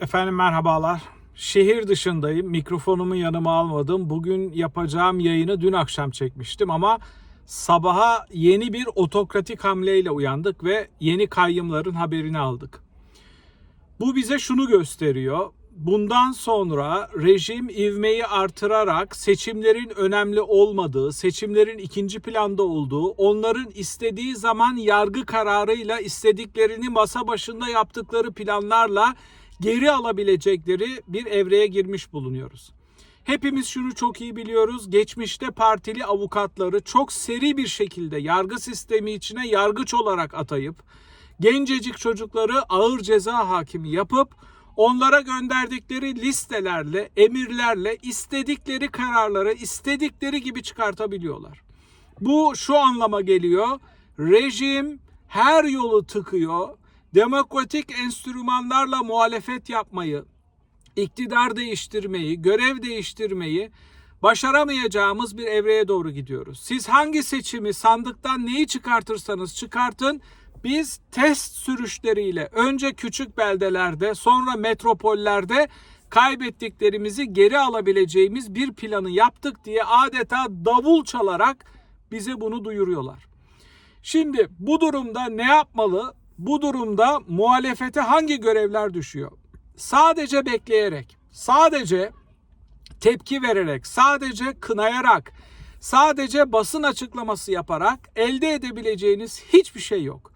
Efendim merhabalar. Şehir dışındayım. Mikrofonumu yanıma almadım. Bugün yapacağım yayını dün akşam çekmiştim ama sabaha yeni bir otokratik hamleyle uyandık ve yeni kayyımların haberini aldık. Bu bize şunu gösteriyor. Bundan sonra rejim ivmeyi artırarak seçimlerin önemli olmadığı, seçimlerin ikinci planda olduğu, onların istediği zaman yargı kararıyla istediklerini masa başında yaptıkları planlarla geri alabilecekleri bir evreye girmiş bulunuyoruz. Hepimiz şunu çok iyi biliyoruz. Geçmişte partili avukatları çok seri bir şekilde yargı sistemi içine yargıç olarak atayıp gencecik çocukları ağır ceza hakimi yapıp onlara gönderdikleri listelerle, emirlerle istedikleri kararları istedikleri gibi çıkartabiliyorlar. Bu şu anlama geliyor. Rejim her yolu tıkıyor. Demokratik enstrümanlarla muhalefet yapmayı, iktidar değiştirmeyi, görev değiştirmeyi başaramayacağımız bir evreye doğru gidiyoruz. Siz hangi seçimi sandıktan neyi çıkartırsanız çıkartın biz test sürüşleriyle önce küçük beldelerde sonra metropollerde kaybettiklerimizi geri alabileceğimiz bir planı yaptık diye adeta davul çalarak bize bunu duyuruyorlar. Şimdi bu durumda ne yapmalı? Bu durumda muhalefete hangi görevler düşüyor? Sadece bekleyerek, sadece tepki vererek, sadece kınayarak, sadece basın açıklaması yaparak elde edebileceğiniz hiçbir şey yok.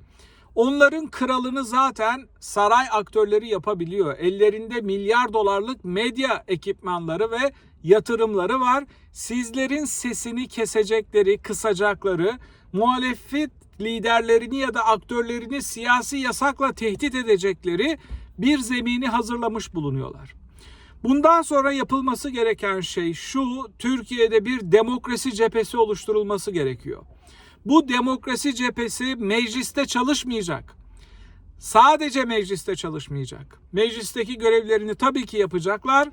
Onların kralını zaten saray aktörleri yapabiliyor. Ellerinde milyar dolarlık medya ekipmanları ve yatırımları var. Sizlerin sesini kesecekleri, kısacakları, muhalefet liderlerini ya da aktörlerini siyasi yasakla tehdit edecekleri bir zemini hazırlamış bulunuyorlar. Bundan sonra yapılması gereken şey şu, Türkiye'de bir demokrasi cephesi oluşturulması gerekiyor. Bu demokrasi cephesi mecliste çalışmayacak. Sadece mecliste çalışmayacak. Meclisteki görevlerini tabii ki yapacaklar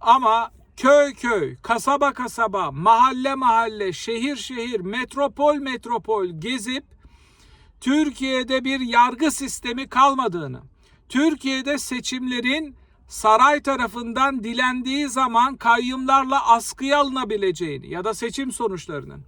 ama köy köy, kasaba kasaba, mahalle mahalle, şehir şehir, metropol metropol gezip Türkiye'de bir yargı sistemi kalmadığını, Türkiye'de seçimlerin saray tarafından dilendiği zaman kayyımlarla askıya alınabileceğini ya da seçim sonuçlarının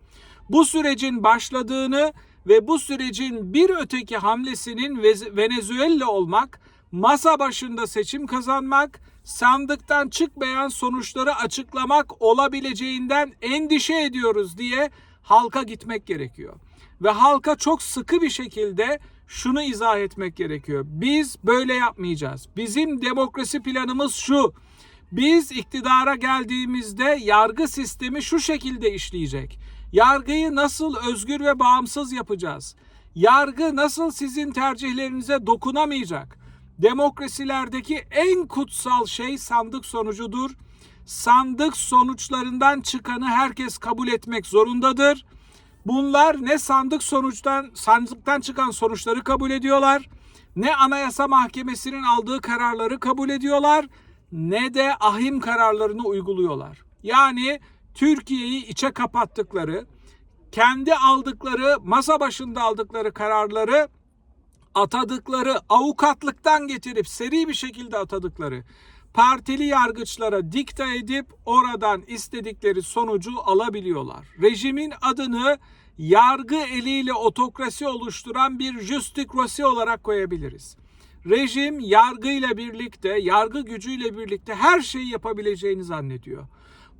bu sürecin başladığını ve bu sürecin bir öteki hamlesinin Venezuela olmak, masa başında seçim kazanmak, sandıktan çıkmayan sonuçları açıklamak olabileceğinden endişe ediyoruz diye halka gitmek gerekiyor. Ve halka çok sıkı bir şekilde şunu izah etmek gerekiyor. Biz böyle yapmayacağız. Bizim demokrasi planımız şu. Biz iktidara geldiğimizde yargı sistemi şu şekilde işleyecek. Yargıyı nasıl özgür ve bağımsız yapacağız? Yargı nasıl sizin tercihlerinize dokunamayacak? Demokrasilerdeki en kutsal şey sandık sonucudur. Sandık sonuçlarından çıkanı herkes kabul etmek zorundadır. Bunlar ne sandık sonuçtan sandıktan çıkan sonuçları kabul ediyorlar, ne Anayasa Mahkemesi'nin aldığı kararları kabul ediyorlar, ne de ahim kararlarını uyguluyorlar. Yani Türkiye'yi içe kapattıkları, kendi aldıkları, masa başında aldıkları kararları atadıkları, avukatlıktan getirip seri bir şekilde atadıkları partili yargıçlara dikta edip oradan istedikleri sonucu alabiliyorlar. Rejimin adını yargı eliyle otokrasi oluşturan bir justikrasi olarak koyabiliriz. Rejim yargıyla birlikte, yargı gücüyle birlikte her şeyi yapabileceğini zannediyor.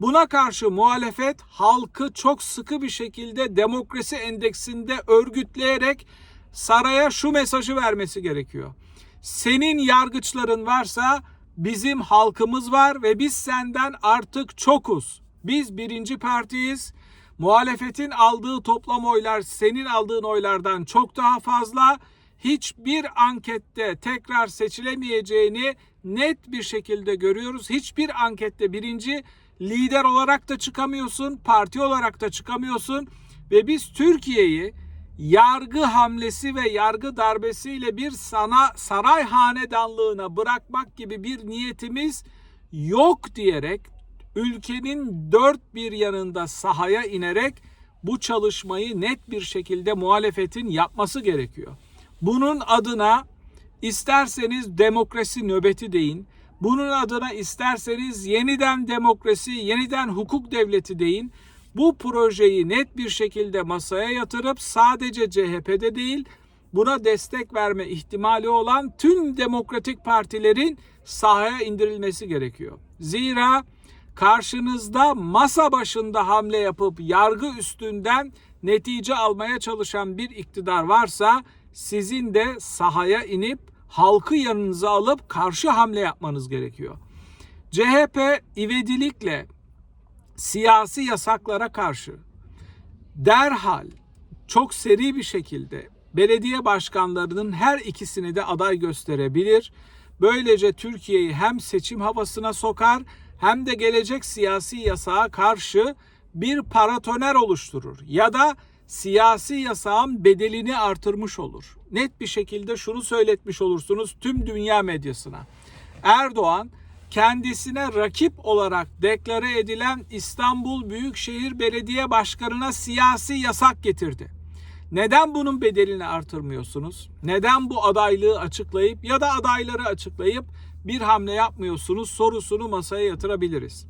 Buna karşı muhalefet halkı çok sıkı bir şekilde demokrasi endeksinde örgütleyerek saraya şu mesajı vermesi gerekiyor. Senin yargıçların varsa bizim halkımız var ve biz senden artık çokuz. Biz birinci partiyiz. Muhalefetin aldığı toplam oylar senin aldığın oylardan çok daha fazla. Hiçbir ankette tekrar seçilemeyeceğini net bir şekilde görüyoruz. Hiçbir ankette birinci lider olarak da çıkamıyorsun, parti olarak da çıkamıyorsun ve biz Türkiye'yi yargı hamlesi ve yargı darbesiyle bir sana saray hanedanlığına bırakmak gibi bir niyetimiz yok diyerek ülkenin dört bir yanında sahaya inerek bu çalışmayı net bir şekilde muhalefetin yapması gerekiyor. Bunun adına isterseniz demokrasi nöbeti deyin, Bunun adına isterseniz yeniden demokrasi, yeniden hukuk devleti deyin. Bu projeyi net bir şekilde masaya yatırıp sadece CHP'de değil, buna destek verme ihtimali olan tüm demokratik partilerin sahaya indirilmesi gerekiyor. Zira karşınızda masa başında hamle yapıp yargı üstünden netice almaya çalışan bir iktidar varsa sizin de sahaya inip halkı yanınıza alıp karşı hamle yapmanız gerekiyor. CHP ivedilikle siyasi yasaklara karşı derhal çok seri bir şekilde belediye başkanlarının her ikisini de aday gösterebilir. Böylece Türkiye'yi hem seçim havasına sokar hem de gelecek siyasi yasağa karşı bir paratoner oluşturur ya da siyasi yasağın bedelini artırmış olur. Net bir şekilde şunu söyletmiş olursunuz tüm dünya medyasına. Erdoğan kendisine rakip olarak deklare edilen İstanbul Büyükşehir Belediye Başkanı'na siyasi yasak getirdi. Neden bunun bedelini artırmıyorsunuz? Neden bu adaylığı açıklayıp ya da adayları açıklayıp bir hamle yapmıyorsunuz sorusunu masaya yatırabiliriz.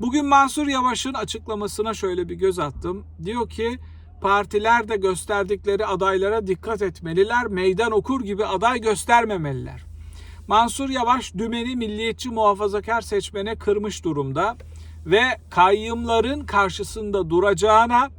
Bugün Mansur Yavaş'ın açıklamasına şöyle bir göz attım. Diyor ki partiler de gösterdikleri adaylara dikkat etmeliler. Meydan okur gibi aday göstermemeliler. Mansur Yavaş dümeni milliyetçi muhafazakar seçmene kırmış durumda ve kayyımların karşısında duracağına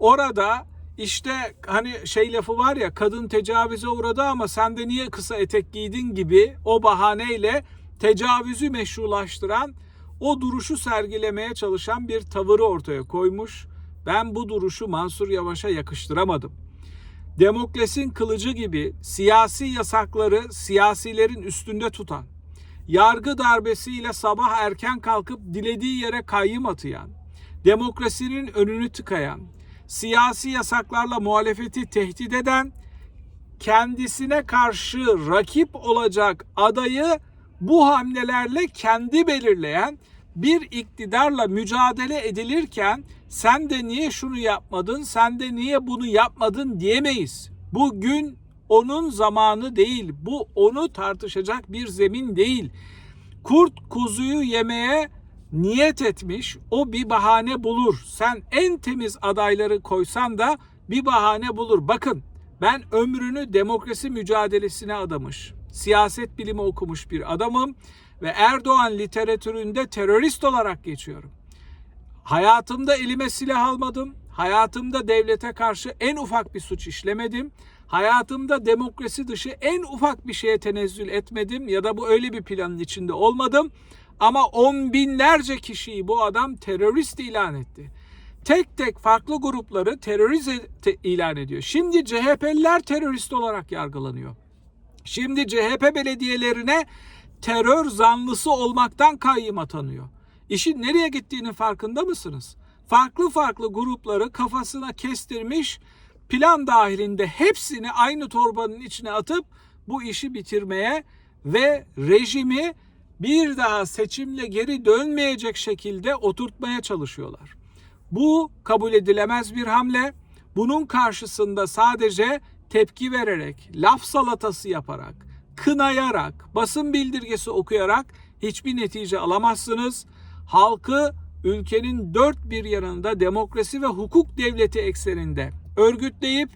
orada işte hani şey lafı var ya kadın tecavüze uğradı ama sen de niye kısa etek giydin gibi o bahaneyle tecavüzü meşrulaştıran o duruşu sergilemeye çalışan bir tavırı ortaya koymuş. Ben bu duruşu Mansur Yavaş'a yakıştıramadım. Demokrasinin kılıcı gibi siyasi yasakları siyasilerin üstünde tutan, yargı darbesiyle sabah erken kalkıp dilediği yere kayyım atayan, demokrasinin önünü tıkayan, siyasi yasaklarla muhalefeti tehdit eden, kendisine karşı rakip olacak adayı bu hamlelerle kendi belirleyen bir iktidarla mücadele edilirken sen de niye şunu yapmadın, sen de niye bunu yapmadın diyemeyiz. Bugün onun zamanı değil. Bu onu tartışacak bir zemin değil. Kurt kuzuyu yemeye niyet etmiş. O bir bahane bulur. Sen en temiz adayları koysan da bir bahane bulur. Bakın ben ömrünü demokrasi mücadelesine adamış. Siyaset bilimi okumuş bir adamım ve Erdoğan literatüründe terörist olarak geçiyorum. Hayatımda elime silah almadım. Hayatımda devlete karşı en ufak bir suç işlemedim. Hayatımda demokrasi dışı en ufak bir şeye tenezzül etmedim ya da bu öyle bir planın içinde olmadım. Ama on binlerce kişiyi bu adam terörist ilan etti. Tek tek farklı grupları terörist ilan ediyor. Şimdi CHP'liler terörist olarak yargılanıyor. Şimdi CHP belediyelerine terör zanlısı olmaktan kayyım atanıyor. İşin nereye gittiğinin farkında mısınız? Farklı farklı grupları kafasına kestirmiş plan dahilinde hepsini aynı torbanın içine atıp bu işi bitirmeye ve rejimi bir daha seçimle geri dönmeyecek şekilde oturtmaya çalışıyorlar. Bu kabul edilemez bir hamle. Bunun karşısında sadece tepki vererek, laf salatası yaparak, kınayarak, basın bildirgesi okuyarak hiçbir netice alamazsınız. Halkı ülkenin dört bir yanında demokrasi ve hukuk devleti ekseninde örgütleyip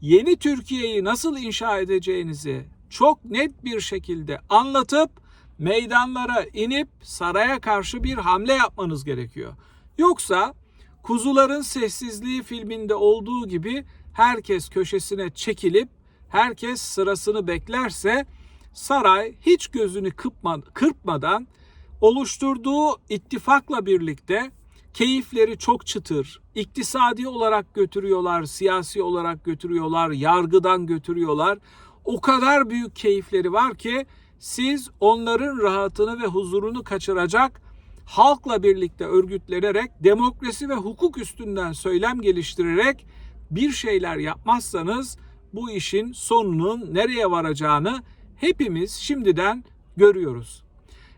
yeni Türkiye'yi nasıl inşa edeceğinizi çok net bir şekilde anlatıp meydanlara inip saraya karşı bir hamle yapmanız gerekiyor. Yoksa Kuzuların Sessizliği filminde olduğu gibi herkes köşesine çekilip herkes sırasını beklerse saray hiç gözünü kırpmadan oluşturduğu ittifakla birlikte keyifleri çok çıtır. İktisadi olarak götürüyorlar, siyasi olarak götürüyorlar, yargıdan götürüyorlar. O kadar büyük keyifleri var ki siz onların rahatını ve huzurunu kaçıracak halkla birlikte örgütlenerek demokrasi ve hukuk üstünden söylem geliştirerek bir şeyler yapmazsanız bu işin sonunun nereye varacağını hepimiz şimdiden görüyoruz.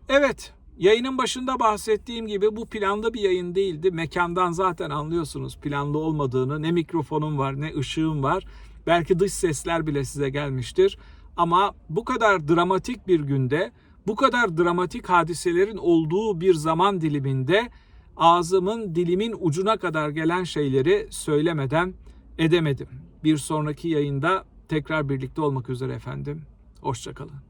Evet, yayının başında bahsettiğim gibi bu planlı bir yayın değildi. Mekandan zaten anlıyorsunuz planlı olmadığını. Ne mikrofonum var, ne ışığım var. Belki dış sesler bile size gelmiştir. Ama bu kadar dramatik bir günde Bu kadar dramatik hadiselerin olduğu bir zaman diliminde ağzımın dilimin ucuna kadar gelen şeyleri söylemeden edemedim. Bir sonraki yayında tekrar birlikte olmak üzere efendim. Hoşçakalın.